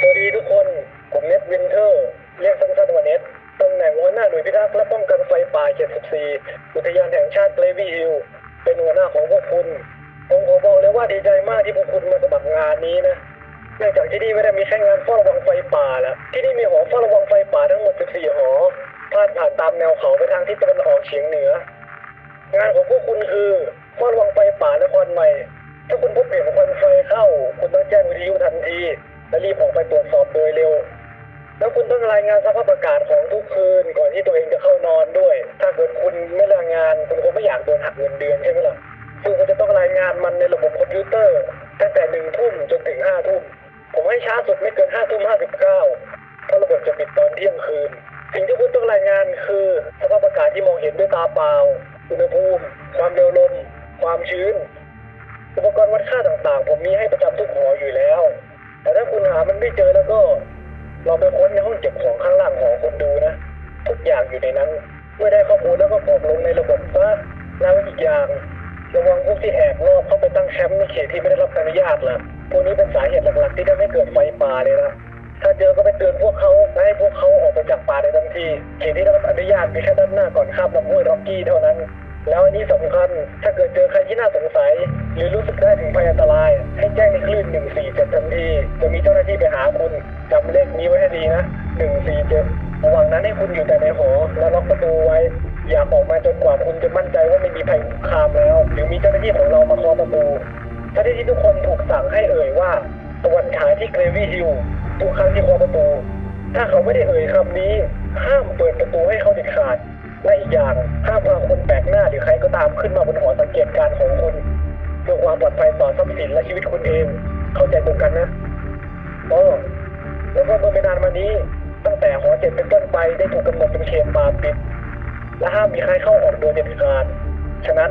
สวัสดีทุกคน ผมเน็ตวินเทอร์ เรียกสั้นๆว่าเน็ตตำแหน่งหัวหน้าหน่วยพิทักษ์และป้องกันไฟป่า 74 อุทยานแห่งชาติเกรวีฮิลเป็นหัวหน้าของพวกคุณ ผมขอบอกเลยว่าดีใจมากที่พวกคุณมาสมัครงานนี้นะ เนื่องจากที่นี่ไม่ได้มีแค่งานเฝ้าระวังไฟป่าละที่นี่มีหอเฝ้าระวังไฟป่าทั้งหมด 14 หอ พาดผ่านตามแนวเขาไปทางทิศตะวันออกเฉียงเหนือ งานของพวกคุณคือเฝ้าระวังไฟป่าและควันใหม่ ถ้าคุณพบเห็นควันไฟเข้า คุณต้องแจ้งวิทยุ และรีบออกไปตรวจสอบโดยเร็ว แล้วคุณต้องรายงานสภาพอากาศของทุกคืนก่อนที่ตัวเองจะเข้านอนด้วย ถ้าเกิดคุณไม่รายงานคุณคงไม่อยากโดนหักเงินเดือนใช่ไหมล่ะซึ่งคุณจะต้องรายงานมันในระบบคอมพิวเตอร์ ตั้งแต่หนึ่งทุ่มจนถึงห้าทุ่มผมให้ช้าสุดไม่เกินห้าทุ่มห้าสิบเก้าเพราะระบบจะปิดตอนเที่ยงคืน สิ่งที่คุณต้องรายงานคือสภาพอากาศที่มองเห็นด้วยตาเปล่า อุณหภูมิ ความเร็วลม ความชื้น อุปกรณ์วัดค่าต่างๆ ผมมีให้ประจำทุกหออยู่แล้ว มันไม่เจอแล้วก็ เราไปค้นในห้องเก็บของข้างล่างหอคุณดูนะ ทุกอย่างอยู่ในนั้น เมื่อได้ข้อมูลแล้วก็กรอกลงในระบบซะแล้วอีกอย่างระวังพวกที่แอบลอบเข้าไปตั้งแคมป์ในเขตที่ไม่ได้รับอนุญาตล่ะพวกนี้เป็นสาเหตุหลักๆที่ทำให้เกิดไฟป่าเลยนะถ้าเจอก็ไปเตือนพวกเขาให้พวกเขาออกไปจากป่าในทันที เขตที่ได้รับอนุญาตมีแค่ด้านหน้าก่อนข้ามลำห้วยร็อกกี้เท่านั้น แล้วอันนี้สำคัญ ถ้าเกิดเจอใคร น่าสงสัย หรือรู้สึกได้ถึงภัยอันตราย ให้แจ้งในคลื่น 147 ทันทีจะมีเจ้าหน้าที่ไปหาคุณจำเลขนี้ไว้ให้ดีนะ 147 ระหว่างนั้นให้คุณอยู่แต่ในหอและล็อกประตูไว้ อย่าออกมาจนกว่าคุณจะมั่นใจว่าไม่มีภัยคุกคามแล้ว หรือมีเจ้าหน้าที่ของเรามาเคาะประตูถ้าที่ทุกคนถูกสั่งให้เอ่ยว่าตะวันฉายที่เกรวี่ฮิลทุกครั้งที่เคาะประตู ถ้าเขาไม่ได้เอ่ยคำนี้ ห้ามเปิดประตูให้เขาเด็ดขาดและอีกอย่างห้ามพาคนแปลกหน้าหรือใครก็ตามขึ้นมาบนหอ การของคุณเพื่อความปลอดภัยต่อทรัพย์สินและชีวิตคุณเอง เข้าใจตรงกันนะอ๋อแล้วก็เมื่อไม่นานมานี้ ตั้งแต่หอเจ็ดเป็นต้นไปได้ถูกกำหนดเป็นเขตป่าปิด และห้ามมีใครเข้าออกโดยเด็ดขาดฉะนั้น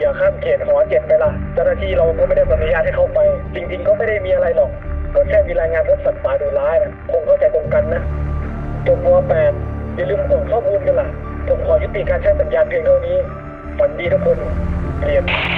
อย่าข้ามเขตหอเจ็ดไปละเจ้าหน้าที่เราก็ไม่ได้อนุญาตให้เข้าไป จริง ๆ ก็ไม่ได้มีอะไรหรอก ก็แค่มีรายงานพบสัตว์ป่าดุร้ายนะคงเข้าใจตรงกันนะจบมแปดอย่าลืมส่งข้อมูลกันล่ะผมขอยุติการใช้สัญญาณเพียงเท่านี้ฝันดีทุกคน เปลี่ยน